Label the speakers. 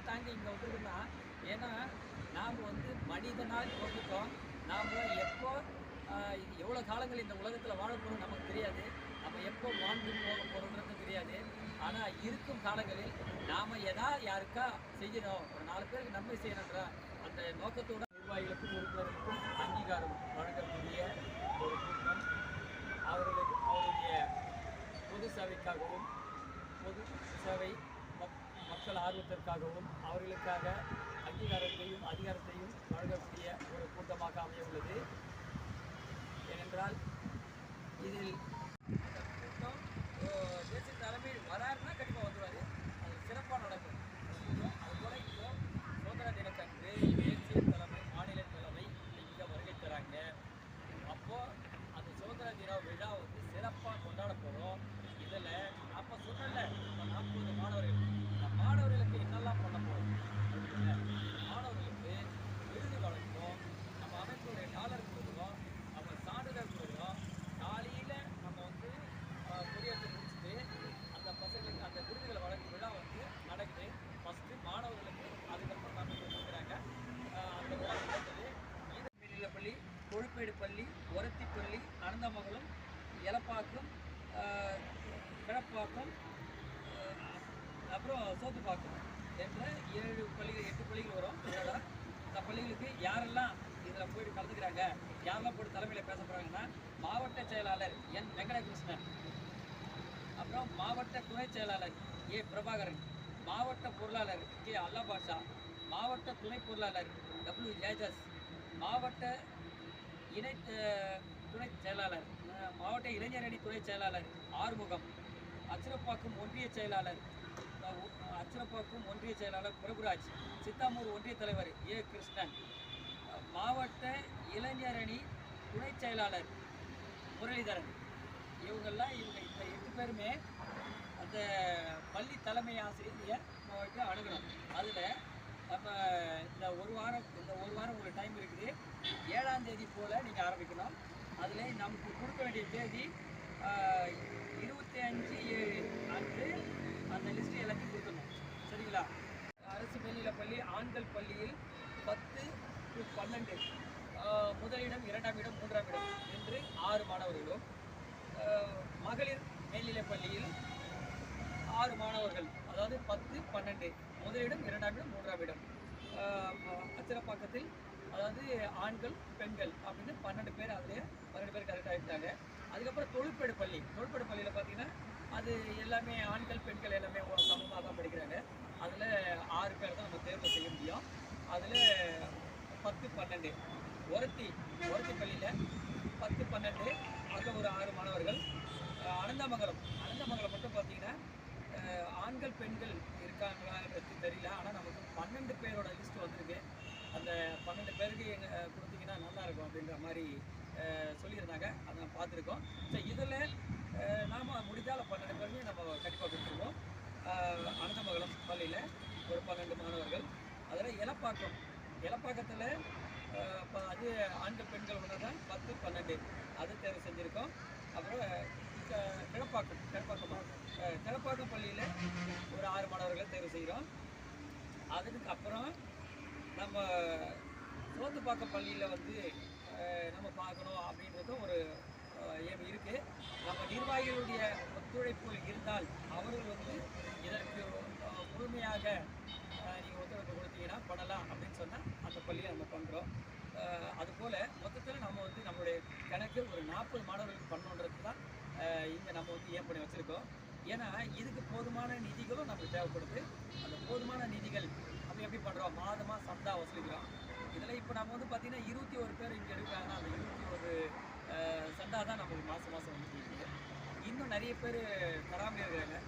Speaker 1: இதெல்லாம் தாண்டி இங்கே வந்துருக்குன்னா ஏன்னா நாம் வந்து மனிதனால் பிறந்துட்டோம். நாம் எப்போ எவ்வளோ காலங்கள் இந்த உலகத்தில் வாழ போகிறோம் நமக்கு தெரியாது. நம்ம எப்போ வாழ்ந்து போக போகிறோன்றது தெரியாது. ஆனால் இருக்கும் காலங்களில் நாம் எதா யாருக்கா செய்யணும் ஒரு நாலு பேருக்கு நன்மை செய்யணுன்ற அந்த நோக்கத்தோட நிர்வாகிகளுக்கும் உறுப்பினர்களுக்கும் அங்கீகாரம் வழங்கக்கூடிய ஒரு கூட்டம். அவர்களுக்கு அவருடைய பொது சேவைக்காகவும் பொது சேவை மக்கள் ஆர்வத்திற்காகவும் அவர்களுக்காக அங்கீகாரத்தையும் அதிகாரத்தையும் வழங்கக்கூடிய ஒரு கூட்டமாக அமைய உள்ளது ஏனென்றால் இதில் இந்த கூட்டம் தேசிய தலைமையில் வராருன்னா கண்டிப்பாக வந்துடுவார் அது சிறப்பாக நடக்கும். அது போல இப்போ சுதந்திர தினத்தன்று தேசிய தலைமை மாநில தலைமை இங்கே வருகை தராங்க. அப்போது அந்த சுதந்திர தின விழா வந்து சிறப்பாக கொண்டாட போகிறோம் இதில் அப்போ சொன்னல நாற்பது மாணவர்கள் இந்த மாணவர்களுக்கு என்னெல்லாம் பண்ண போகிறோம் மாணவர்களுக்கு விருது வழங்குவோம் நம்ம அமைப்புடைய டாலர் கொடுக்குறோம் நம்ம சான்றிதழ் கொடுக்குறோம் காலையில் நம்ம வந்து ஆஹ், கொடியேற்றி முடிச்சுட்டு அந்த பசங்களுக்கு அந்த விருதுகளை வழங்கும் விழா வந்து நடக்குது ஃபஸ்ட்டு மாணவர்களுக்கு அதுக்கப்புறம் நம்ம கொடுக்குறாங்க ஆஹ், அந்த விழா நடக்குது இது மேல்நிலைப்பள்ளி கொழுப்பேடு பள்ளி ஒரத்திப்பள்ளி அனந்தமங்கலம் எலப்பாக்கம் கிழப்பாக்கம் அப்புறம் சோத்துப்பாக்கம் என்ற ஏழு பள்ளிகள் எட்டு பள்ளிகள் வரும். இதோட இந்த பள்ளிகளுக்கு யாரெல்லாம் இதில் போயிட்டு கலந்துக்கிறாங்க யாரெல்லாம் போட்டு தலைமையில் பேச போகிறாங்கன்னா மாவட்ட செயலாளர் என் வெங்கடகிருஷ்ணன் அப்புறம் மாவட்ட துணை செயலாளர் ஏ பிரபாகரன் மாவட்ட பொருளாளர் கே அல்லா பாஷா மாவட்ட துணை பொருளாளர் டபிள்யூ ஜேஜஸ் மாவட்ட இணை துணை செயலாளர் மாவட்ட இளைஞர் அணி துணைச் செயலாளர் ஆறுமுகம் அச்சிரப்பாக்கம் ஒன்றிய செயலாளர் அச்சிரப்பாக்கம் ஒன்றிய செயலாளர் பிரபுராஜ் சித்தாமூர் ஒன்றிய தலைவர் ஏ. கிருஷ்ணன் மாவட்ட இளைஞர் அணி துணை செயலாளர் முரளிதரன். இவங்கெல்லாம் இவங்க இந்த எட்டு பேருமே அந்த பள்ளி தலைமை ஆசிரியர் போயிட்டு அணுகணும் அதில் நம்ம இந்த ஒரு வாரம் இந்த ஒரு வாரம் உங்களுக்கு டைம் இருக்குது ஏழாம் தேதி போல் நீங்கள் ஆரம்பிக்கணும் அதில் நமக்கு கொடுக்க வேண்டிய தேதி இருபத்தி அஞ்சு ஏழு அன்று அந்த லிஸ்ட்டு எல்லாத்தையும் கொடுக்கணும். சரிங்களா? அரசு மேல்நிலைப் பள்ளி ஆண்கள் பள்ளியில் பத்து டு பன்னெண்டு. முதலிடம் இரண்டாம் இடம் மூன்றாம் இடம் என்று ஆறு மாணவர்களும் மகளிர் மேல்நிலைப் பள்ளியில் ஆறு மாணவர்கள் அதாவது பத்து பன்னெண்டு. முதலிடம் இரண்டாம் இடம் மூன்றாம் இடம். ஆஹ் அச்சிரப்பாக்கத்தில் அதாவது ஆண்கள் பெண்கள் அப்படின்னு பன்னெண்டு பேர் அதில் பன்னெண்டு பேர் கரெக்டாக இருக்காங்க அதுக்கப்புறம் தொழிற்பேடு பள்ளி. தொழிற்பேடு பள்ளியில் பார்த்தீங்கன்னா அது எல்லாமே ஆண்கள் பெண்கள் எல்லாமே சமமாக தான் படிக்கிறாங்க. அதில் ஆறு பேர் தான் நம்ம தேர்வு செய்ய முடியும். அதில் பத்து பன்னெண்டு. ஒருத்தி ஒருத்தி பள்ளியில் பத்து பன்னெண்டு அங்கே ஒரு ஆறு மாணவர்கள். அனந்தமங்கலம். அனந்தமங்கலம் மட்டும் பார்த்தீங்கன்னா ஆண்கள் பெண்கள் இருக்காங்களான்றது தெரியல. ஆனால் நமக்கு பன்னெண்டு பேரோட லிஸ்ட் வந்திருக்கு. அந்த பன்னெண்டு பேருக்கு எங்கள் கொடுத்தீங்கன்னா நல்லாயிருக்கும் அப்படின்ற மாதிரி சொல்லியிருந்தாங்க. அதை நம்ம பார்த்துருக்கோம். ஸோ இதில் நாம் முடிந்தால் பன்னெண்டு பேருமே நம்ம கண்டிப்பாக கொடுத்துருவோம். அனந்தமங்கலம் பள்ளியில் ஒரு பன்னெண்டு மாணவர்கள். அதில் இலப்பாக்கம் இலப்பாக்கத்தில் இப்போ அது ஆண்கள் பெண்கள் ஒன்று தான் பத்து பன்னெண்டு. அது தேர்வு செஞ்சுருக்கோம். அப்புறம் கிழப்பாக்கம் கிழப்பாக்கம் கிழப்பாக்கம் பள்ளியில் ஒரு ஆறு மாணவர்களை தேர்வு செய்கிறோம். அதுக்கு அப்புறம் நம்ம சோத்துப்பாக்கம் பள்ளியில் வந்து நம்ம பார்க்கணும் அப்படின்றதும் ஒரு ஏம் இருக்குது நம்ம நிர்வாகிகளுடைய ஒத்துழைப்பு இருந்தால் அவர்கள் வந்து இதற்கு முழுமையாக நீங்கள் ஒத்துழைப்பு கொடுத்தீங்கன்னா பண்ணலாம் அப்படின்னு சொன்னால் அந்த பள்ளியை நம்ம பண்ணுறோம் அதுபோல் மொத்தத்தில் நம்ம வந்து நம்மளுடைய கணக்கு ஒரு நாற்பது மாணவர்களுக்கு பண்ணணுன்றது தான் இங்கே நம்ம வந்து ஏன் பண்ணி வச்சுருக்கோம். ஏன்னா இதுக்கு போதுமான நிதிகளும் நமக்கு தேவைப்படுது. அந்த போதுமான நிதிகள் நம்ம எப்படி பண்ணுறோம் மாதமாக சந்தா வசூலிக்கிறோம். இதில் இப்போ நம்ம வந்து பார்த்திங்கன்னா இருபத்தி ஒரு பேர் இங்கே இருக்காங்கன்னா அந்த இருபத்தி ஒரு அஹ், சந்தா தான் நமக்கு மாதம் மாதம் வந்துட்டு இருக்குது இன்னும் நிறைய பேர் தராமல் இருக்கிறாங்க